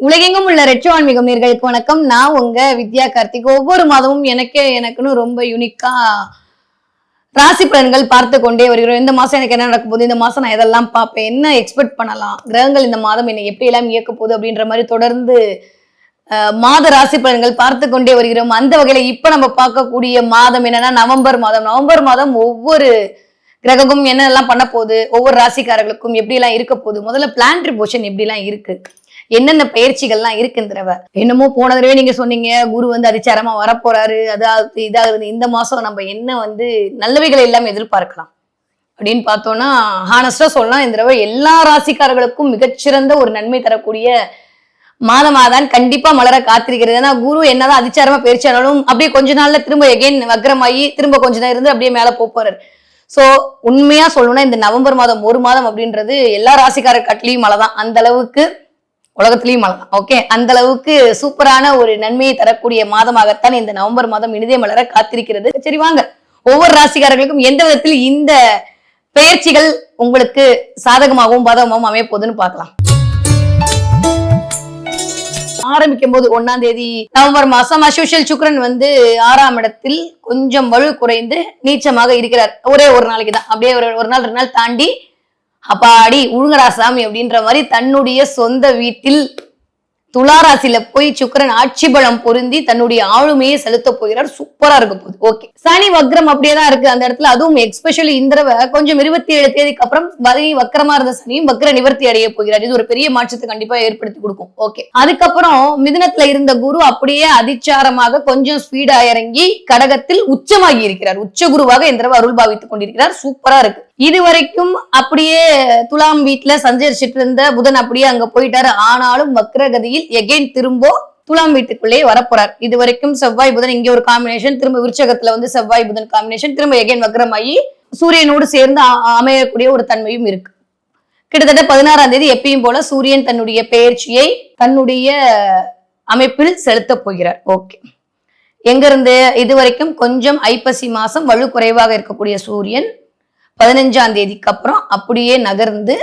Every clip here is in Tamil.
உலகெங்கும் உள்ள ரெட்ரோ ஆன்மீகம் நேர்களுக்கு வணக்கம். நான் உங்க வித்யா கார்த்திக். ஒவ்வொரு மாதமும் எனக்கே எனக்குன்னு ரொம்ப யூனிக்கா ராசி பலன்கள் பார்த்து கொண்டே வருகிறோம். இந்த மாசம் எனக்கு என்ன நடக்க போகுது? இந்த மாசம் நான் எதெல்லாம் பார்ப்பேன்? என்ன எக்ஸ்பெக்ட் பண்ணலாம்? கிரகங்கள் இந்த மாதம் என்னை எப்படி எல்லாம் இயக்க போகுது அப்படின்ற மாதிரி தொடர்ந்து மாத ராசி பலன்கள் பார்த்து கொண்டே வருகிறோம். அந்த வகையில இப்ப நம்ம பார்க்கக்கூடிய மாதம் என்னன்னா நவம்பர் மாதம். நவம்பர் மாதம் ஒவ்வொரு கிரகமும் என்னெல்லாம் பண்ண போகுது? ஒவ்வொரு ராசிக்காரர்களுக்கும் எப்படி எல்லாம் இருக்க போகுது? முதல்ல பிளான்ட்ரி போஷன் எப்படி எல்லாம் இருக்கு? என்னென்ன பயிற்சிகள்லாம் இருக்கு இந்த தடவை என்னமோ போன தடவை நீங்க சொன்னீங்க குரு வந்து அதிச்சாரமா வரப்போறாரு அதாவது இதாகுது இந்த மாசம் நம்ம என்ன வந்து நல்லவைகளை எல்லாம் எதிர்பார்க்கலாம். அப்படின்னு பார்த்தோம்னா ஹானஸ்டா சொல்லலாம் இந்த தடவை எல்லா ராசிக்காரர்களுக்கும் மிகச்சிறந்த ஒரு நன்மை தரக்கூடிய மாதமாதான் கண்டிப்பா மலர காத்திருக்கிறது. ஏன்னா குரு என்னதான் அதிச்சாரமா பயிற்சியானாலும் அப்படியே கொஞ்ச நாள்ல திரும்ப எகைன் வக்ரமாயி திரும்ப கொஞ்ச நேரம் இருந்து அப்படியே மேல போப் போறாரு உண்மையாக உண்மையா சொல்லணும்னா இந்த நவம்பர் மாதம் ஒரு மாதம் அப்படின்றது எல்லா ராசிக்காரர் கட்லியும் மழை தான் அந்த அளவுக்கு உலகத்திலையும் மழை ஓகே அந்த அளவுக்கு சூப்பரான ஒரு நன்மையை தரக்கூடிய மாதமாகத்தான் இந்த நவம்பர் மாதம் இனிதே மலர காத்திருக்கிறது. சரி வாங்க. ஒவ்வொரு ராசிக்காரர்களுக்கும் எந்த விதத்தில் இந்த பெயர்ச்சிகள் உங்களுக்கு சாதகமாகவும் பாதகமாகவும் அமைய போகுதுன்னு பார்க்கலாம். ஆரம்பிக்கும் போது ஒன்னாம் தேதி நவம்பர் மாசம் அசோஷியல் சுக்ரன் வந்து ஆறாம் இடத்தில் கொஞ்சம் வலு குறைந்து நீச்சமாக இருக்கிறார். ஒரே ஒரு நாளைக்கு தான் அப்படியே ஒரு ஒரு நாள் ரெண்டு நாள் தாண்டி அப்பாடி உழுங்கடா சாமி அப்படின்ற மாதிரி தன்னுடைய சொந்த வீட்டில் துளாராசியில போய் சுக்கிரன் ஆட்சி பலம் பொருந்தி தன்னுடைய ஆளுமையை செலுத்த போகிறார். சூப்பரா இருக்க போகுது. ஓகே சனி வக்ரம் அப்படியே தான் இருக்கு அந்த இடத்துல. அதுவும் எக்ஸ்பெஷலி இந்த தடவை கொஞ்சம் இருபத்தி ஏழு தேதிக்கு அப்புறம் வரி வக்கரமா இருந்த சனியும் வக்ர நிவர்த்தி அடைய போகிறார். இது ஒரு பெரிய மாற்றத்தை கண்டிப்பா ஏற்படுத்தி கொடுக்கும். ஓகே அதுக்கப்புறம் மிதுனத்துல இருந்த குரு அப்படியே அதிச்சாரமாக கொஞ்சம் ஸ்பீடா இறங்கி கடகத்தில் உச்சமாகி இருக்கிறார். உச்ச குருவாக இந்த தடவை அருள் பாவித்துக் கொண்டிருக்கிறார். சூப்பரா இருக்கு. இது வரைக்கும் அப்படியே துலாம் வீட்டுல சஞ்சரிச்சிட்டு இருந்த புதன் அப்படியே அங்க போயிட்டாரு. ஆனாலும் வக்ரகதியில் எகைன் திரும்ப துலாம் வீட்டுக்குள்ளே வரப்போறார். இது வரைக்கும் செவ்வாய் புதன் இங்க ஒரு காம்பினேஷன் திரும்ப விருச்சகத்துல வந்து செவ்வாய் புதன் காம்பினேஷன் திரும்ப எகைன் வக்ரமாயி சூரியனோடு சேர்ந்து அமையக்கூடிய ஒரு தன்மையும் இருக்கு. கிட்டத்தட்ட பதினாறாம் தேதி எப்பயும் போல சூரியன் தன்னுடைய பெயர்ச்சியை தன்னுடைய அமைப்பில் செலுத்தப் போகிறார். ஓகே. எங்க இருந்து இது வரைக்கும் கொஞ்சம் ஐப்பசி மாசம் வலு குறைவாக இருக்கக்கூடிய சூரியன் பதினஞ்சாம் தேதிக்கு அப்புறம் அப்படியே நகர்ந்து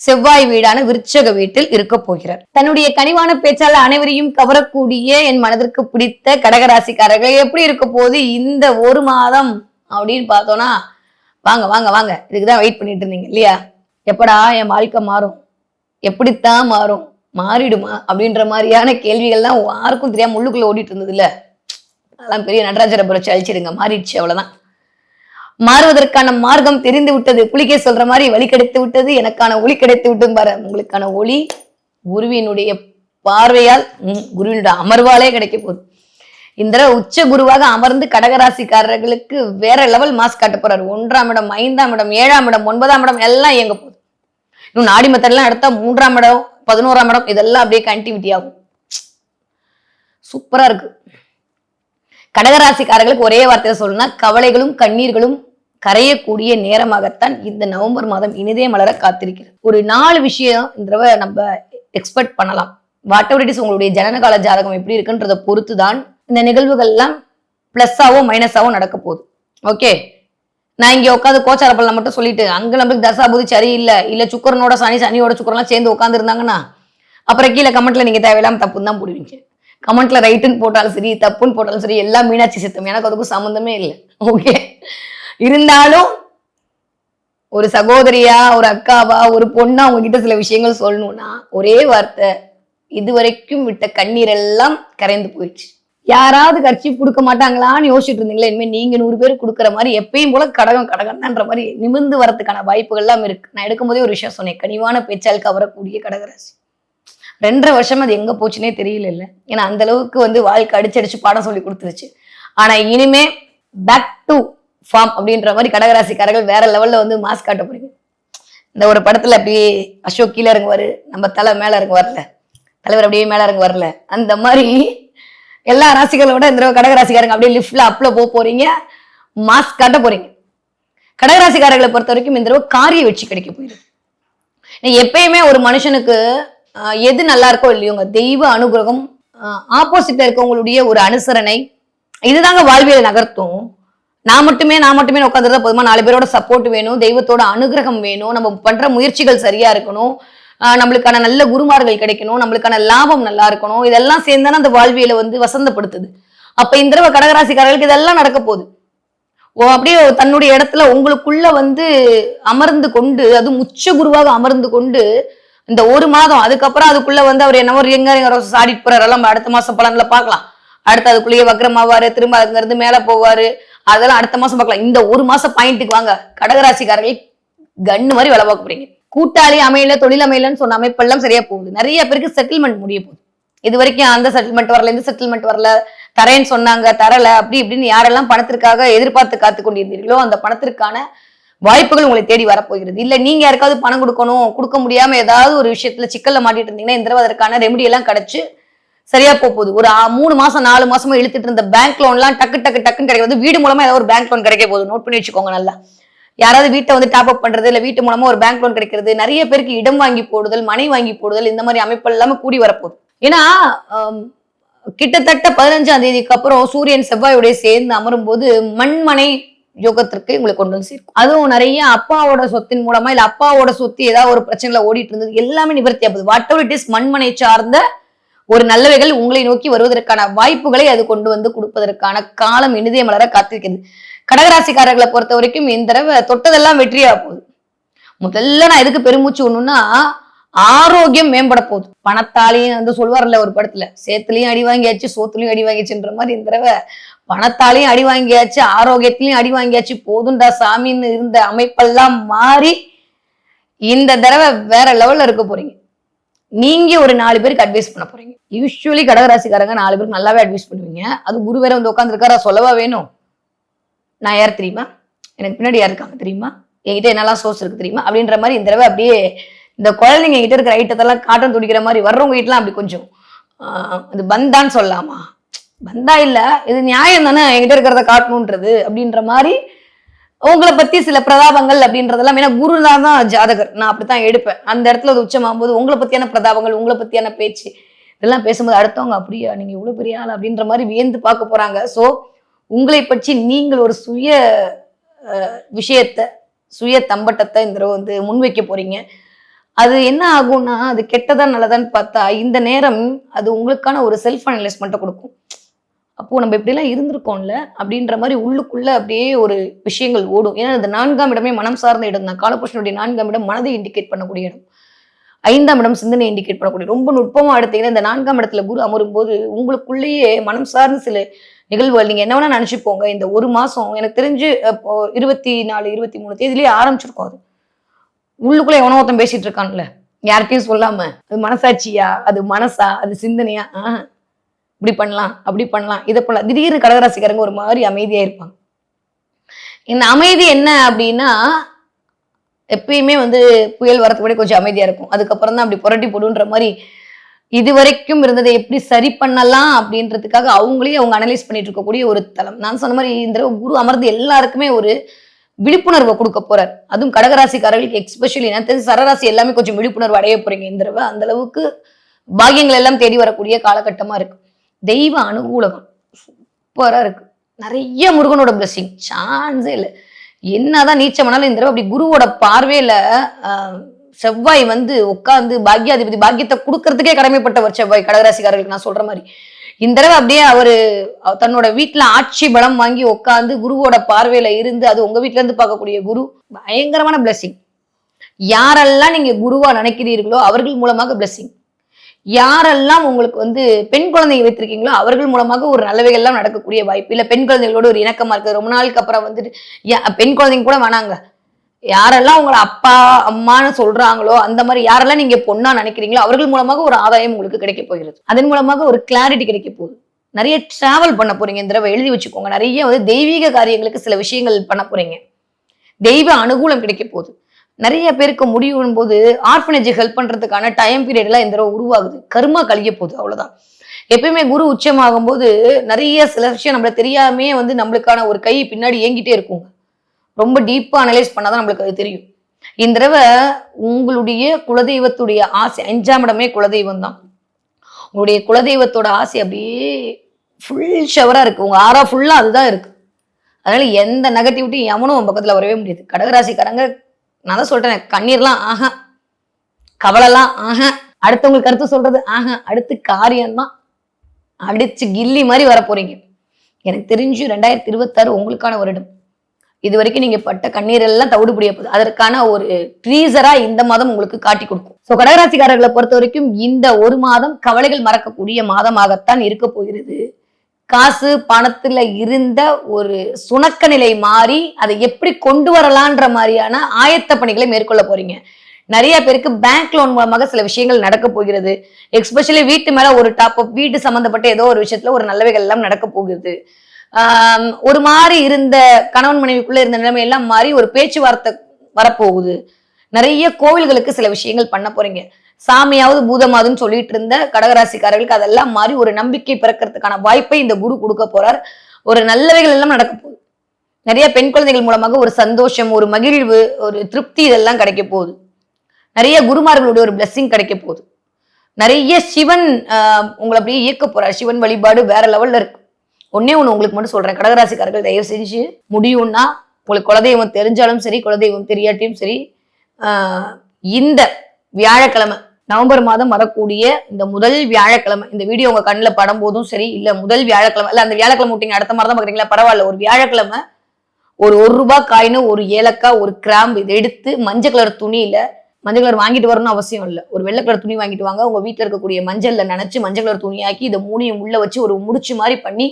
செவ்வாய் வீடான விருச்சக வீட்டில் இருக்க போகிறார். தன்னுடைய கனிவான பேச்சால் அனைவரையும் கவரக்கூடிய என் மனதிற்கு பிடித்த கடகராசிக்காரர்கள் எப்படி இருக்க போது இந்த ஒரு மாதம் அப்படின்னு பார்த்தோம்னா வாங்க வாங்க வாங்க. இதுக்குதான் வெயிட் பண்ணிட்டு இருந்தீங்க இல்லையா? எப்படா என் வாழ்க்கை மாறும்? எப்படித்தான் மாறும்? மாறிடுமா? அப்படின்ற மாதிரியான கேள்விகள் தான் யாருக்கும் தெரியாம உள்ளுக்குள்ள ஓடிட்டு இருந்தது இல்ல அதெல்லாம் பெரிய நடராஜரை புரட்சி அழிச்சிடுங்க. மாறிடுச்சு அவ்வளவுதான். மாறுவதற்கான மார்க்கம் தெரிந்து விட்டது. புலிகை சொல்ற மாதிரி வழி கிடைத்து விட்டது. எனக்கான ஒளி கிடைத்து விட்டு பாரு. உங்களுக்கான ஒளி குருவினுடைய பார்வையால் குருவினுடைய அமர்வாலே கிடைக்க போகுது. இந்த உச்ச குருவாக அமர்ந்து கடகராசிக்காரர்களுக்கு வேற லெவல் மாஸ் காட்ட போறாரு. ஒன்றாம் இடம் ஐந்தாம் இடம் ஏழாம் இடம் ஒன்பதாம் இடம் எல்லாம் இயங்க போகுது. இன்னும் நாடி மெத்தட்லாம் எடுத்தா மூன்றாம் இடம் பதினோராம் இடம் இதெல்லாம் அப்படியே கண்டினியூட்டி ஆகும். சூப்பரா இருக்கு. கடகராசிக்காரர்களுக்கு ஒரே வார்த்தையை சொல்லணும்னா கவலைகளும் கண்ணீர்களும் கரையக்கூடிய நேரமாகத்தான் இந்த நவம்பர் மாதம் இனிதே மலர காத்திருக்கிறது. ஒரு நாலு விஷயம் இந்த தடவை நம்ம எக்ஸ்பெக்ட் பண்ணலாம். வாட் எவர் இட் இஸ் உங்களுடைய ஜனனகால ஜாதகம் எப்படி இருக்குன்றதை பொறுத்து தான் இந்த நிகழ்வுகள்லாம் பிளஸ்ஸாவோ மைனஸாவோ நடக்க போகுது. ஓகே நான் இங்கே உட்காந்து கோச்சார பலனை மட்டும் சொல்லிட்டு அங்கே நம்மளுக்கு தசாபுதி சரியில்லை இல்லை சுக்கரனோட சனி சனியோட சுக்கரெல்லாம் சேர்ந்து உட்காந்துருந்தாங்கன்னா அப்புறம் கீழே கமெண்ட்ல நீங்கள் தேவையில்லாமல் தப்புன்னு தான் போடுவீங்க. கமெண்ட்ல ரைட்டுன்னு போட்டாலும் சரி தப்புன்னு போட்டாலும் சரி எல்லாம் மீனாட்சி சித்தம். எனக்கு அதுக்கும் சம்மந்தமே இல்லை. ஓகே இருந்தாலும் ஒரு சகோதரியா ஒரு அக்காவா ஒரு பொண்ணா உங்ககிட்ட சில விஷயங்கள் சொல்லணும்னா ஒரே வார்த்தை இதுவரைக்கும் விட்ட கண்ணீர் எல்லாம் கரைந்து போயிடுச்சு. யாராவது கட்சி கொடுக்க மாட்டாங்களான்னு யோசிச்சுட்டு இருந்தீங்களா இனிமேல் நீங்க நூறு பேர் கொடுக்குற மாதிரி எப்பயும் போல கடகம் கடகம்ன்ற மாதிரி நிமிர்ந்து வரதுக்கான வாய்ப்புகள் எல்லாம் இருக்கு. நான் எடுக்கும்போதே ஒரு விஷயம் சொன்னேன் கனிவான பேச்சால் கவரக்கூடிய கடகராசி. ரெண்டரை வருஷம் அது எங்க போச்சுனே தெரியல இல்ல ஏன்னா அந்த அளவுக்கு வந்து வாழ்க்கை அடிச்சடிச்சு பாடம் சொல்லி கொடுத்துருச்சு. ஆனா இனிமே பேக் டு ஃபார்ம் அப்படின்ற மாதிரி கடகராசிக்காரர்கள் வேற லெவல்ல வந்து மாஸ் காட்ட போறீங்க. இந்த ஒரு படத்துல அப்படியே அசோக் கீழே இறங்குவாரு நம்ம தலை மேல இறங்க வரல தலைவர் அப்படியே மேல இறங்க வரல அந்த மாதிரி எல்லா ராசிகளோட இந்த கடகராசிக்காரங்க அப்படியே லிஃப்ட்ல அப்ல போக போறீங்க மாஸ்க் காட்ட போறீங்க. கடகராசிக்காரர்களை பொறுத்த வரைக்கும் இந்த தடவை காரிய வெற்றி கிடைக்க போயிருக்கு நீ எப்பயுமே ஒரு மனுஷனுக்கு எது நல்லா இருக்கோ இல்லையோங்க தெய்வ அனுகிரகம் ஆப்போசிட்ல இருக்கவங்களுடைய ஒரு அனுசரணை இதுதாங்க வாழ்வியலை நகர்த்தும். நான் மட்டுமே நான் மட்டுமே உட்காந்துருந்தா போதுமா? நாலு பேரோட சப்போர்ட் வேணும் தெய்வத்தோட அனுகிரகம் வேணும் நம்ம பண்ற முயற்சிகள் சரியா இருக்கணும். நம்மளுக்கான நல்ல குருமார்கள் கிடைக்கணும் நம்மளுக்கான லாபம் நல்லா இருக்கணும். இதெல்லாம் சேர்ந்தானே அந்த வாழ்வியலை வந்து வசந்தப்படுத்துது. அப்ப இந்த தடவை கடகராசிக்காரர்களுக்கு இதெல்லாம் நடக்க போகுது. ஓ அப்படியே தன்னுடைய இடத்துல உங்களுக்குள்ள வந்து அமர்ந்து கொண்டு அது உச்ச குருவாக அமர்ந்து கொண்டு இந்த ஒரு மாதம் அதுக்கப்புறம் அதுக்குள்ள வந்து அவர் என்னவோ எங்க ஆடிட்டு போறாரு. நம்ம அடுத்த மாசம் பலன்ல பார்க்கலாம். அடுத்து அதுக்குள்ளேயே வக்ரமாவாரு திரும்ப அங்க இருந்து மேல போவாரு. அதெல்லாம் அடுத்த மாசம் பார்க்கலாம். இந்த ஒரு மாசம் பாயிண்ட்டுக்கு வாங்க. கடகராசிக்காரர்கள் கன்னு மாதிரி வேலை பார்க்க போறீங்க. கூட்டாளி அமையல தொழில் அமையலன்னு சொன்ன அமைப்பெல்லாம் சரியா போகுது. நிறைய பேருக்கு செட்டில்மெண்ட் முடிய போகுது. இது வரைக்கும் அந்த செட்டில்மெண்ட் வரல இந்த செட்டில்மெண்ட் வரல. தரேன்னு சொன்னாங்க தரல அப்படி இப்படின்னு யாரெல்லாம் பணத்திற்காக எதிர்பார்த்து காத்து கொண்டிருந்தீர்களோ அந்த பணத்திற்கான வாய்ப்புகள் உங்களை தேடி வரப்போகிறது. இல்ல நீங்க யாருக்காவது பணம் கொடுக்கணும் கொடுக்க முடியாம ஏதாவது ஒரு விஷயத்துல சிக்கல்ல மாட்டிட்டு இருந்தீங்கன்னா இந்த தடவை அதற்கான ரெமெடி எல்லாம் கிடைச்சு சரியா போகுது. ஒரு மூணு மாசம் நாலு மாசமா இழுத்துட்டு இருந்த பேங்க் லோன்லாம் டக்கு டக்கு டக்குன்னு கிடைக்கிறது வீடு மூலமா ஏதாவது ஒரு பேங்க் லோன் கிடைக்க போகுது. நோட் பண்ணி வச்சுக்கோங்க நல்லா. யாராவது வீட்டை வந்து டாப் அப் பண்றது இல்ல வீட்டு மூலமா ஒரு பேங்க் லோன் கிடைக்கிறது நிறைய பேருக்கு இடம் வாங்கி போடுதல் மனை வாங்கி போடுதல் இந்த மாதிரி அமைப்பு எல்லாமே கூடி வரப்போகுது. ஏன்னா கிட்டத்தட்ட பதினஞ்சாம் தேதிக்கு அப்புறம் சூரியன் செவ்வாயோடைய சேர்ந்து அமரும் போது மண்மனை யோகத்திற்கு உங்களை கொண்டு வந்து சேர்க்கும். அதுவும் நிறைய அப்பாவோட சொத்தின் மூலமா இல்ல அப்பாவோட சொத்து ஏதாவது ஒரு பிரச்சனைல ஓடிட்டு இருந்தது எல்லாமே நிவர்த்தி ஆகுது. வாட் எவர் இட் இஸ் மண்மனை சார்ந்த ஒரு நல்லவைகள் உங்களை நோக்கி வருவதற்கான வாய்ப்புகளை அது கொண்டு வந்து கொடுப்பதற்கான காலம் இனிதே மலர காத்திருக்கிறது. கடகராசிக்காரர்களை பொறுத்த வரைக்கும் இந்த தடவை தொட்டதெல்லாம் வெற்றியா போகுது. முதல்ல நான் எதுக்கு பெருமூச்சு ஒண்ணுன்னா ஆரோக்கியம் மேம்பட போகுது. பணத்தாலையும் வந்து சொல்வார்ல ஒரு படத்துல சேத்துலயும் அடி வாங்கியாச்சு சோத்துலயும் அடி வாங்கியாச்சுன்ற மாதிரி இந்த தடவை பணத்தாலையும் அடி வாங்கியாச்சு ஆரோக்கியத்திலையும் அடி வாங்கியாச்சு போதுண்டா சாமின்னு இருந்த அமைப்பெல்லாம் மாறி இந்த தடவை வேற லெவல்ல இருக்க போறீங்க. நீங்க ஒரு நாலு பேருக்கு அட்வைஸ் பண்ண போறீங்க. யூஸ்வலி கடகராசிக்காரங்க நாலு பேருக்கு நல்லாவே அட்வைஸ் பண்ணுவீங்க. அது குரு வேற வந்து உட்காந்துருக்காரா சொல்லவா வேணும்? நான் யார் தெரியுமா? எனக்கு பின்னாடி யார் இருக்காங்க தெரியுமா? என்கிட்ட என்னெல்லாம் சோர்ஸ் இருக்கு தெரியுமா? அப்படின்ற மாதிரி இந்த தடவை அப்படியே இந்த குழந்தைங்க கிட்ட இருக்கிற ஐட்டத்தெல்லாம் காட்டன் துடிக்கிற மாதிரி வர்றவங்க கிட்டலாம் அப்படி கொஞ்சம் அது பந்தான்னு சொல்லலாமா பந்தா இல்ல இது நியாயம் தானே? என்கிட்ட இருக்கிறத காட்டணுன்றது அப்படின்ற மாதிரி உங்களை பத்தி சில பிரதாபங்கள் அப்படின்றதெல்லாம் ஏன்னா குரு தான் ஜாதகர். நான் அப்படித்தான் எடுப்பேன். அந்த இடத்துல அது உச்சமாகும் போது உங்களை பத்தியான பிரதாபங்கள் உங்களை பத்தியான பேச்சு இதெல்லாம் பேசும்போது அடுத்தவங்க அப்படியா நீங்க இவ்வளவு பெரிய ஆள்? அப்படின்ற மாதிரி வியந்து பார்க்க போறாங்க. சோ உங்களை பற்றி நீங்கள் ஒரு சுய விஷயத்த சுய தம்பட்டத்தை இந்த தடவை வந்து முன்வைக்க போறீங்க. அது என்ன ஆகும்னா அது கெட்டதா நல்லதான்னு பார்த்தா இந்த நேரம் அது உங்களுக்கான ஒரு செல்ஃப் அனலைஸ்மெண்ட்டை கொடுக்கும். அப்போது நம்ம இப்படிலாம் இருந்திருக்கோம்ல அப்படின்ற மாதிரி உள்ளுக்குள்ளே அப்படியே ஒரு விஷயங்கள் ஓடும். ஏன்னா அந்த நான்காம் இடமே மனம் சார்ந்த இடம் தான். காலபுருஷனுடைய நான்காம் இடம் மனதை இண்டிகேட் பண்ணக்கூடிய இடம். ஐந்தாம் இடம் சிந்தனை இண்டிகேட் பண்ணக்கூடிய. ரொம்ப நுட்பமாக எடுத்தீங்கன்னா இந்த நான்காம் இடத்துல குரு அமரும் போது உங்களுக்குள்ளேயே மனம் சார்ந்த சில நிகழ்வுகள் நீங்கள் என்ன வேணா நினைச்சுப்போங்க இந்த ஒரு மாதம் எனக்கு தெரிஞ்சு இப்போ இருபத்தி நாலு இருபத்தி மூணு தேதியிலேயே ஆரம்பிச்சிருக்கோம் அது. உள்ளுக்குள்ளே எவனோ ஒருத்தன் பேசிகிட்டு இருக்கான்ல. யார்கிட்டையும் சொல்லாமல் அது மனசாட்சியா? அது மனசா? அது சிந்தனையா? ஆ இப்படி பண்ணலாம் அப்படி பண்ணலாம். இதை பண்ணலாம் திடீர்னு கடகராசிக்காரங்க ஒரு மாதிரி அமைதியா இருப்பாங்க. இந்த அமைதி என்ன அப்படின்னா எப்பயுமே வந்து புயல் வரத்துக்கு முன்னாடி கொஞ்சம் அமைதியா இருக்கும். அதுக்கப்புறம் தான் அப்படி புரட்டி போடுன்ற மாதிரி இது வரைக்கும் இருந்ததை எப்படி சரி பண்ணலாம் அப்படின்றதுக்காக அவங்களே அவங்க அனலைஸ் பண்ணிட்டு இருக்கக்கூடிய ஒரு தளம். நான் சொன்ன மாதிரி இந்த குரு அமர்ந்து எல்லாருக்குமே ஒரு விழிப்புணர்வை கொடுக்க போறார். அதுவும் கடகராசிக்காரர்களுக்கு எக்ஸ்பெஷலி நான் தெரிஞ்சு சரராசி எல்லாமே கொஞ்சம் விழிப்புணர்வு அடைய போறீங்க. இந்த தடவை அந்த அளவுக்கு பாகியங்கள் எல்லாம் தேடி வரக்கூடிய காலகட்டமா இருக்கு. தெய்வ அனுகூலகம். சூப்பராக இருக்கு. நிறைய முருகனோட பிளஸ்ஸிங் சான்ஸே இல்லை. என்னதான் நீச்சமானாலும் இந்த தடவை அப்படி குருவோட பார்வையில செவ்வாய் வந்து உட்காந்து பாக்யாதிபதி பாக்கியத்தை கொடுக்கறதுக்கே கடமைப்பட்டவர் செவ்வாய் கடகராசிக்காரர்களுக்கு நான் சொல்ற மாதிரி. இந்த தடவை அப்படியே அவரு தன்னோட வீட்டுல ஆட்சி பலம் வாங்கி உட்காந்து குருவோட பார்வையில இருந்து அது உங்க வீட்டுல இருந்து பார்க்கக்கூடிய குரு பயங்கரமான பிளஸ்ஸிங் யாரெல்லாம் நீங்க குருவா நினைக்கிறீர்களோ அவர்கள் மூலமாக பிளஸ்ஸிங் யாரெல்லாம் உங்களுக்கு வந்து பெண் குழந்தைங்க வைத்திருக்கீங்களோ அவர்கள் மூலமாக ஒரு நல்லவைகள்லாம் நடக்கக்கூடிய வாய்ப்பு. இல்லை பெண் குழந்தைகளோட ஒரு இணக்கமா இருக்குது. ரொம்ப நாளுக்கு அப்புறம் வந்துட்டு யா- பெண் குழந்தைங்க கூட வேணாங்க. யாரெல்லாம் உங்களை அப்பா அம்மான்னு சொல்றாங்களோ அந்த மாதிரி யாரெல்லாம் நீங்க பொண்ணா நினைக்கிறீங்களோ அவர்கள் மூலமாக ஒரு ஆதாயம் உங்களுக்கு கிடைக்க போகிறது. அதன் மூலமாக ஒரு கிளாரிட்டி கிடைக்க போகுது. நிறைய டிராவல் பண்ண போறீங்க. இந்த தடவை எழுதி வச்சுக்கோங்க. நிறைய வந்து தெய்வீக காரியங்களுக்கு சில விஷயங்கள் பண்ண போறீங்க. தெய்வ அனுகூலம் கிடைக்க போகுது. நிறைய பேருக்கு முடியும் போது ஆர்ஃபனேஜ் ஹெல்ப் பண்றதுக்கான டைம் பீரியட் எல்லாம் இந்த தடவை உருவாகுது. கருமா கழிய போகுது அவ்வளவுதான். எப்பயுமே குரு உச்சமாகும் போது நிறைய சில விஷயம் நம்மள தெரியாமே வந்து நம்மளுக்கான ஒரு கை பின்னாடி ஏங்கிட்டே இருக்குங்க. ரொம்ப டீப்பா அனலைஸ் பண்ணாதான் நம்மளுக்கு அது தெரியும். இந்த தடவை உங்களுடைய குலதெய்வத்துடைய ஆசை அஞ்சாம் இடமே குலதெய்வம் தான். உங்களுடைய குலதெய்வத்தோட ஆசை அப்படியே ஃபுல் ஷவரா இருக்கு. உங்க ஆறா ஃபுல்லா அதுதான் இருக்கு. அதனால எந்த நெகட்டிவிட்டியும் எவனும் பக்கத்தில் பக்கத்துல வரவே முடியாது. கடகராசிக்காரங்க நான் தான் சொல்றேன் கண்ணீர்லாம் ஆஹா கவலைலாம் ஆக அடுத்தவங்களுக்கு கருத்து சொல்றது ஆக அடுத்து காரியம்தான் அடிச்சு கில்லி மாதிரி வர போறீங்க எனக்கு தெரிஞ்சு ரெண்டாயிரத்தி இருபத்தாறு உங்களுக்கான வருடம். இது வரைக்கும் நீங்க பட்ட கண்ணீர் எல்லாம் தவிடுபடிய போகுது. அதற்கான ஒரு ட்ரீசரா இந்த மாதம் உங்களுக்கு காட்டி கொடுக்கும். ஸோ கடகராசிக்காரர்களை பொறுத்த வரைக்கும் இந்த ஒரு மாதம் கவலைகள் மறக்கக்கூடிய மாதமாகத்தான் இருக்க போகிறது. காசு பணத்துல இருந்த ஒரு சுணக்க நிலை மாறி அதை எப்படி கொண்டு வரலான்ற மாதிரியான ஆயத்த பணிகளை மேற்கொள்ள போறீங்க. நிறைய பேருக்கு பேங்க் லோன் மூலமாக சில விஷயங்கள் நடக்க போகிறது. எக்ஸ்பெஷலி வீட்டு மேல ஒரு டாப் அப் வீட்டு சம்பந்தப்பட்ட ஏதோ ஒரு விஷயத்துல ஒரு நல்லவைகள் எல்லாம் நடக்க போகுது. ஒரு மாதிரி இருந்த கணவன் மனைவிக்குள்ள இருந்த நிலைமை எல்லாம் மாறி ஒரு பேச்சுவார்த்தை வரப்போகுது. நிறைய கோவில்களுக்கு சில விஷயங்கள் பண்ண போறீங்க. சாமியாவது பூதமாவதுன்னு சொல்லிட்டு இருந்த கடகராசிக்காரர்களுக்கு அதெல்லாம் மாறி ஒரு நம்பிக்கை பிறக்கிறதுக்கான வாய்ப்பை இந்த குரு கொடுக்க போறார். ஒரு நல்லவைகள் எல்லாம் நடக்க போகுது. நிறைய பெண் குழந்தைகள் மூலமாக ஒரு சந்தோஷம் ஒரு மகிழ்வு ஒரு திருப்தி இதெல்லாம் கிடைக்க போகுது. நிறைய குருமார்களுடைய ஒரு blessing கிடைக்க போகுது. நிறைய சிவன் உங்களை அப்படியே இயக்க போறார். சிவன் வழிபாடு வேற லெவல்ல இருக்கு. ஒன்னே ஒண்ணு உங்களுக்கு மட்டும் சொல்றேன். கடகராசிக்காரர்கள் தயவு செஞ்சு முடியும்னா உங்களுக்கு குலதெய்வம் தெரிஞ்சாலும் சரி குலதெய்வம் தெரியாட்டியும் சரி இந்த வியாழக்கிழமை நவம்பர் மாதம் வரக்கூடிய இந்த முதல் வியாழக்கிழமை இந்த வீடியோ உங்க கண்ணில் படம் போதும் சரி இல்ல முதல் வியாழக்கிழமை இல்ல அந்த வியாழக்கிழமை விட்டீங்க அடுத்த மாதிரி தான் பாக்குறீங்களா? பரவாயில்ல ஒரு வியாழக்கிழமை ஒரு ஒரு ரூபாய் காயினு ஒரு ஏலக்காய் ஒரு கிராம்பு இதை எடுத்து மஞ்சள் கலர் துணியில மஞ்சள் கலர் வாங்கிட்டு வரணும்னு அவசியம் இல்லை. ஒரு வெள்ளை கலர் துணி வாங்கிட்டு வாங்க. உங்க வீட்டில் இருக்கக்கூடிய மஞ்சள்ல நினைச்சு மஞ்சள் கலர் துணியாக்கி இதை மூணையும் உள்ள வச்சு ஒரு முடிச்சு மாதிரி பண்ணி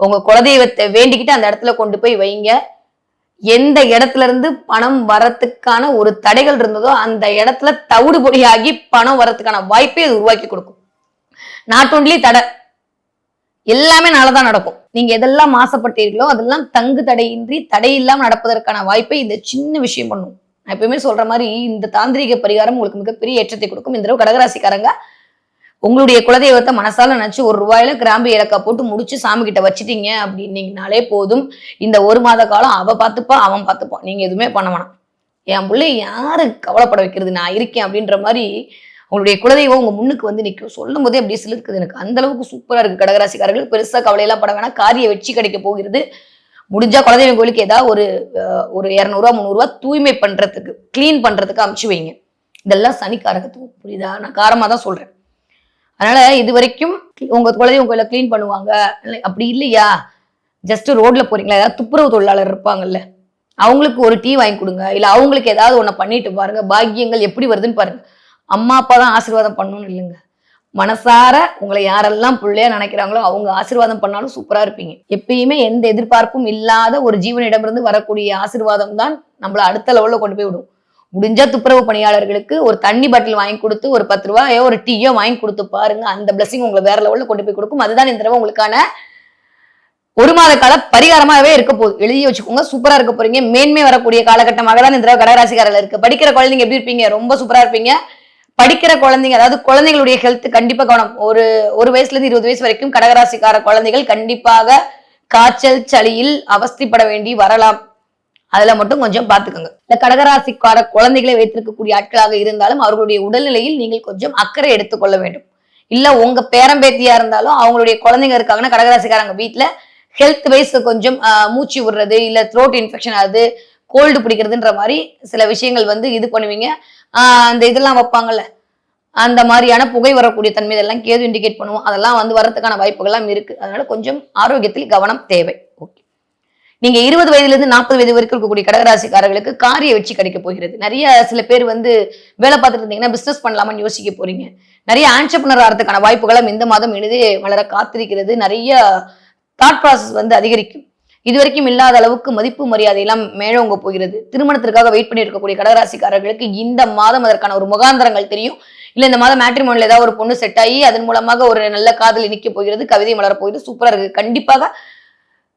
உங்க குலதெய்வத்தை வேண்டிக்கிட்டு அந்த இடத்துல கொண்டு போய் வைங்க. எந்த இடத்துல இருந்து பணம் வரத்துக்கான ஒரு தடைகள் இருந்ததோ அந்த இடத்துல தவிடு பொடியாகி பணம் வரத்துக்கான வாய்ப்பை அது உருவாக்கி கொடுக்கும். நாட் ஒன்லி தடை எல்லாமே நல்லதான் நடக்கும். நீங்க எதெல்லாம் ஆசைப்பட்டீர்களோ அதெல்லாம் தங்கு தடையின்றி தடை இல்லாம நடப்பதற்கான வாய்ப்பை இந்த சின்ன விஷயம் பண்ணும். நான் எப்பயுமே சொல்ற மாதிரி இந்த தாந்திரிக பரிகாரம் உங்களுக்கு மிகப்பெரிய ஏற்றத்தை கொடுக்கும். இந்த தடவை கடகராசிக்காரங்க உங்களுடைய குலதெய்வத்தை மனசால நினச்சி ஒரு ரூபாயில கிராம்பு இலக்கா போட்டு முடிச்சு சாமி கிட்ட வச்சுட்டீங்க அப்படின்னீங்கனாலே போதும். இந்த ஒரு மாத காலம் அவ பார்த்துப்பா அவன் பார்த்துப்பான். நீங்க எதுவுமே பண்ண வேணாம். என் பிள்ளை யாரு கவலைப்பட வைக்கிறது? நான் இருக்கேன் அப்படின்ற மாதிரி உங்களுடைய குலதெய்வம் உங்க முன்னுக்கு வந்து நிற்கும் சொல்லும் போதே அப்படியே சிலிருக்குது. எனக்கு அந்த அளவுக்கு சூப்பரா இருக்கு. கடகராசிக்காரர்கள் பெருசா கவலையெல்லாம் பட வேணாம். காரிய வெற்றி கிடைக்க போகிறது. முடிஞ்சா குலதெய்வம் கோயிலுக்கு ஏதாவது ஒரு ஒரு இரநூறுவா முந்நூறுவா தூய்மை பண்றதுக்கு க்ளீன் பண்றதுக்கு அமுச்சு வைங்க. இதெல்லாம் சனிக்காரகத்துவம் புரியுதா? நான் காரமாக தான் சொல்றேன். அதனால இது வரைக்கும் உங்க குழந்தைய கோயில க்ளீன் பண்ணுவாங்க. இல்லை, அப்படி இல்லையா? ஜஸ்ட் ரோட்ல போறீங்களா? ஏதாவது துப்புரவு தொழிலாளர் இருப்பாங்கல்ல. அவங்களுக்கு ஒரு டீ வாங்கி கொடுங்க. இல்ல அவங்களுக்கு ஏதாவது ஒண்ணு பண்ணிட்டு பாருங்க. பாக்கியங்கள் எப்படி வருதுன்னு பாருங்க. அம்மா அப்பா தான் ஆசீர்வாதம் பண்ணணும்னு இல்லைங்க. மனசார உங்களை யாரெல்லாம் பிள்ளையா நினைக்கிறாங்களோ அவங்க ஆசீர்வாதம் பண்ணாலும் சூப்பரா இருப்பீங்க. எப்பயுமே எந்த எதிர்பார்ப்பும் இல்லாத ஒரு ஜீவனிடமிருந்து வரக்கூடிய ஆசீர்வாதம் தான் நம்மள அடுத்த லெவல்ல கொண்டு போய் விடும். முடிஞ்ச துப்புரவு பணியாளர்களுக்கு ஒரு தண்ணி பாட்டில் வாங்கி கொடுத்து ஒரு பத்து ரூபாயோ ஒரு டீயோ வாங்கி கொடுத்து பாருங்க. அந்த பிளஸிங் உங்களை வேற லெவலில் கொண்டு போய் கொடுக்கும். அதுதான் இந்த தடவை உங்களுக்கான ஒரு மாத கால பரிகாரமாகவே இருக்க போகுது. எழுதி வச்சுக்கோங்க சூப்பராக இருக்க போறீங்க. மேன்மை வரக்கூடிய காலகட்டமாக தான் இந்த தடவை கடகராசிக்காரில் இருக்கு. படிக்கிற குழந்தைங்க எப்படி இருப்பீங்க? ரொம்ப சூப்பராக இருப்பீங்க. படிக்கிற குழந்தைங்க அதாவது குழந்தைகளுடைய ஹெல்த் கண்டிப்பாக கவனம். ஒரு ஒரு வயசுலேருந்து இருபது வயசு வரைக்கும் கடகராசிக்கார குழந்தைகள் கண்டிப்பாக காய்ச்சல் சளியில் அவஸ்திப்பட வேண்டி வரலாம். அதுல மட்டும் கொஞ்சம் பாத்துக்கோங்க. இந்த கடகராசிக்கார குழந்தைகளை வைத்திருக்கக்கூடிய ஆட்களாக இருந்தாலும் அவர்களுடைய உடல்நிலையில் நீங்கள் கொஞ்சம் அக்கறை எடுத்துக்கொள்ள வேண்டும். இல்ல உங்க பேரம்பேத்தியா இருந்தாலும் அவங்களுடைய குழந்தைங்க இருக்காங்கன்னா கடகராசிக்காரங்க வீட்டுல ஹெல்த் வைஸ் கொஞ்சம் மூச்சு விடுறது இல்ல த்ரோட் இன்ஃபெக்ஷன் ஆகுது கோல்டு பிடிக்கிறதுன்ற மாதிரி சில விஷயங்கள் வந்து இது பண்ணுவீங்க. அந்த இதெல்லாம் வைப்பாங்கல்ல. அந்த மாதிரியான புகை வரக்கூடிய தன்மை இதெல்லாம் கேது இண்டிகேட் பண்ணுவோம். அதெல்லாம் வந்து வரதுக்கான வாய்ப்புகள்லாம் இருக்கு. அதனால கொஞ்சம் ஆரோக்கியத்தில் கவனம் தேவை. ஓகே நீங்க இருபது வயதுல இருந்து நாற்பது வயது வரைக்கும் இருக்கக்கூடிய கடகராசிக்காரர்களுக்கு காரிய வெற்றி கிடைக்க போகிறது. நிறைய சில பேர் வந்து வேலை பார்த்துட்டு இருந்தீங்கன்னா பிசினஸ் பண்ணலாமான்னு யோசிக்க போறீங்க. நிறைய ஆண்டர்பனர் ஆகிறதுக்கான வாய்ப்புகளும் இந்த மாதம் இனிதே வளர காத்திருக்கிறது. நிறைய தாட் ப்ராசஸ் வந்து அதிகரிக்கும். இது வரைக்கும் இல்லாத அளவுக்கு மதிப்பு மரியாதை எல்லாம் மேலோங்க போகிறது. திருமணத்திற்காக வெயிட் பண்ணி இருக்கக்கூடிய கடகராசிக்காரர்களுக்கு இந்த மாதம் அதற்கான ஒரு முகாந்திரங்கள் தெரியும். இல்ல இந்த மாதம் மேட்ரிமோனில் ஏதாவது ஒரு பொண்ணு செட் ஆகி அதன் மூலமாக ஒரு நல்ல காதல் நிக்க போகிறது. கவிதை மலர போகிறது. சூப்பரா இருக்கு. கண்டிப்பாக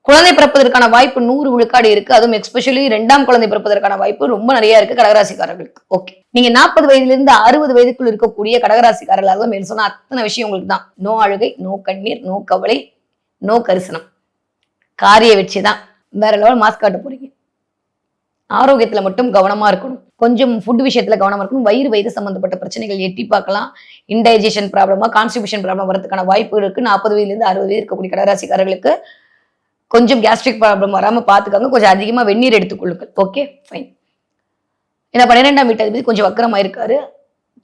குழந்தை பிறப்பதற்கான வாய்ப்பு நூறு விழுக்காடு இருக்கு. அதுவும் எக்ஸ்பெஷலி ரெண்டாம் குழந்தை பிறப்பதற்கான வாய்ப்பு ரொம்ப நிறைய இருக்கு கடகராசிக்காரர்களுக்கு. ஓகே நீங்க நாற்பது வயதுல இருந்து அறுபது வயதுக்குள் இருக்கக்கூடிய கடகராசிக்காரர்களாக மேல் சொன்ன அத்தனை விஷயம் உங்களுக்கு தான். நோ அழுகை நோ கண்ணீர் நோ கவலை நோ கரிசனம். காரிய வெற்றி தான். வேற லெவல் மாஸ்க் காட்ட போறீங்க. ஆரோக்கியத்துல மட்டும் கவனமா இருக்கணும். கொஞ்சம் ஃபுட் விஷயத்துல கவனமா இருக்கணும். வயிறு வயிறு சம்பந்தப்பட்ட பிரச்சனைகள் எட்டி பார்க்கலாம். இன்டைஜஷன் ப்ராப்ளமா கான்ஸ்டிபியூஷன் ப்ராப்ளம் வரதுக்கான வாய்ப்பு இருக்கு. நாற்பது வயதுல இருந்து அறுபது வயது இருக்கக்கூடிய கடகராசிக்காரர்களுக்கு கொஞ்சம் கேஸ்ட்ரிக் ப்ராப்ளம் வராமல் பார்த்துக்காங்க கொஞ்சம் அதிகமாக வெந்நீர் எடுத்துக்கொள்ளுங்கள் ஓகே ஃபைன் ஏன்னா பன்னிரெண்டாம் வீட்டு கொஞ்சம் வக்கரமாக இருக்காரு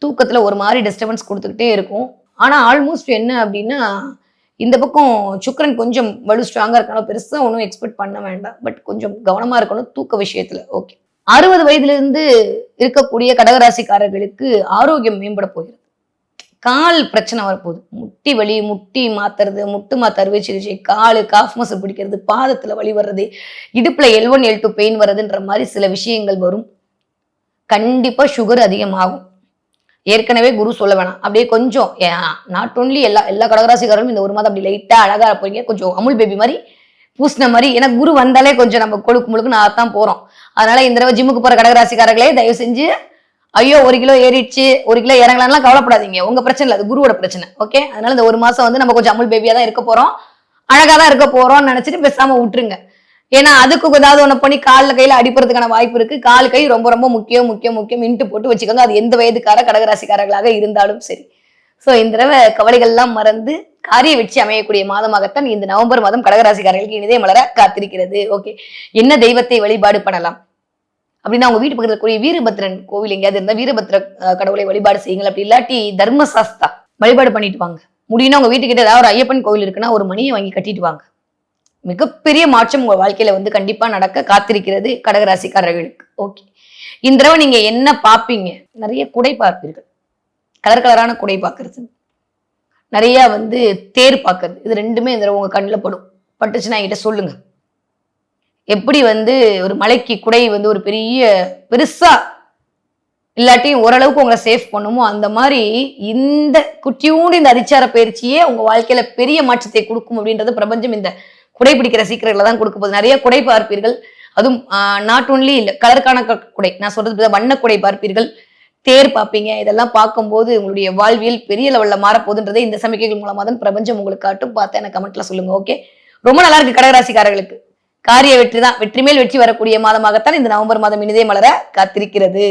தூக்கத்தில் ஒரு மாதிரி டிஸ்டர்பன்ஸ் கொடுத்துக்கிட்டே இருக்கும். ஆனால் ஆல்மோஸ்ட் என்ன அப்படின்னா இந்த பக்கம் சுக்கரன் கொஞ்சம் வலு ஸ்ட்ராங்காக இருக்கணும் பெருசாக ஒன்றும் எக்ஸ்பெக்ட் பண்ண வேண்டாம். பட் கொஞ்சம் கவனமாக இருக்கணும் தூக்க விஷயத்தில். ஓகே அறுபது வயதுலேருந்து இருக்கக்கூடிய கடகராசிக்காரர்களுக்கு ஆரோக்கியம் மேம்பட போகிறது. கால் பிரச்சனை வரப்போகுது. முட்டி வலி முட்டி மாத்துறது முட்டு மாத்த அறுவை சிகிச்சை காலு காஃப் மசில் பிடிக்கிறது பாதத்துல வலி வர்றது இடுப்புல L one L two pain வர்றதுன்ற மாதிரி சில விஷயங்கள் வரும். கண்டிப்பா சுகர் அதிகமாகும். ஏற்கனவே குரு சொல்ல வேணாம். அப்படியே கொஞ்சம் நாட் ஒன்லி எல்லா எல்லா கடகராசிக்காரரும் இந்த ஒரு மாதம் அப்படி லைட்டா அழகா போறீங்க. கொஞ்சம் அமுல் பேபி மாதிரி பூசின மாதிரி ஏன்னா குரு வந்தாலே கொஞ்சம் நம்ம கொழுக்கு முழுக்கு நான் தான் போறோம். அதனால இந்த தடவை ஜிம்முக்கு போற கடகராசிக்காரர்களே தயவு செஞ்சு ஐயோ ஒரு கிலோ ஏறிடுச்சு ஒரு கிலோ இறங்கலாம்லாம் கவலைப்படாதீங்க. உங்க பிரச்சனை இல்லை அது குருவோட பிரச்சனை ஓகே அதனால இந்த ஒரு மாசம் வந்து நம்ம கொஞ்சம் அமுல் பேபியா தான் இருக்க போறோம். அழகா தான் இருக்க போறோம்னு நினைச்சிட்டு பேசாம விட்டுருங்க. ஏன்னா அதுக்கு ஏதாவது ஒண்ணு பண்ணி காலில் கையில அடிப்பறதுக்கான வாய்ப்பு இருக்கு. கால் கை ரொம்ப ரொம்ப முக்கியம் முக்கியம் முக்கியம். இன்ட்டு போட்டு வச்சுக்கோங்க. அது எந்த வயதுக்கார கடகராசிக்காரர்களாக இருந்தாலும் சரி. ஸோ இந்த தடவை கவலைகள்லாம் மறந்து காரிய வெற்றி அமையக்கூடிய மாதமாகத்தான் இந்த நவம்பர் மாதம் கடகராசிக்காரர்களுக்கு இனிதே மலர காத்திருக்கிறது ஓகே என்ன தெய்வத்தை வழிபாடு பண்ணலாம்? அப்படின்னா அவங்க வீட்டு பக்கத்துல கூடிய வீரபத்ரன் கோவில் எங்கேயாவது இருந்தா வீரபத்ர கடவுளை வழிபாடு செய்யுங்கள் அப்படி இல்லாட்டி தர்மசாஸ்தா வழிபாடு பண்ணிட்டு வாங்க. முடியும்னா உங்க வீட்டுக்கிட்ட ஏதாவது ஒரு ஐயப்பன் கோவில் இருக்குன்னா ஒரு மணியை வாங்கி கட்டிட்டு வாங்க. மிகப்பெரிய மாற்றம் உங்க வாழ்க்கையில வந்து கண்டிப்பா நடக்க காத்திருக்கிறது கடகராசிக்காரர்களுக்கு. ஓகே இந்த தடவை நீங்க என்ன பார்ப்பீங்க? நிறைய குடை பார்ப்பீர்கள். கலர் கலரான குடை பார்க்கறது. நிறைய வந்து தேர் பார்க்கறது. இது ரெண்டுமே இந்த தடவை உங்க கண்ணில் படும். பட்டுச்சுன்னா என்கிட்ட சொல்லுங்க. எப்படி வந்து ஒரு மலைக்கு குடை வந்து ஒரு பெரிய பெருசா இல்லாட்டி ஓரளவுக்கு உங்களை சேஃப் பண்ணுமோ அந்த மாதிரி இந்த குட்டியூண்டு இந்த அதிச்சார பயிற்சியே உங்க வாழ்க்கையில பெரிய மாற்றத்தை கொடுக்கும் அப்படின்றது பிரபஞ்சம் இந்த குடை பிடிக்கிற சீக்கிரங்களை தான் கொடுக்க போகுது. நிறைய குடை பார்ப்பீர்கள். அதுவும் நாட் ஒன்லி இல்லை கலருக்கான க- குடை. நான் சொல்றது வண்ண குடை பார்ப்பீர்கள். தேர் பார்ப்பீங்க. இதெல்லாம் பார்க்கும்போது உங்களுடைய வாழ்வியல் பெரிய லெவலில் மாறப்போகுதுன்றதை இந்த சமிக்கைகள் மூலமாக தான் பிரபஞ்சம் உங்களுக்கு காட்டும். பார்த்து எனக்கு கமெண்ட்ல சொல்லுங்க ஓகே ரொம்ப நல்லா இருக்கு கடகராசிக்காரர்களுக்கு. காரிய வெற்றி தான் வெற்றி மேல் வெற்றி வரக்கூடிய மாதமாகத்தான் இந்த நவம்பர் மாதம் இனிதே மலர காத்திருக்கிறது.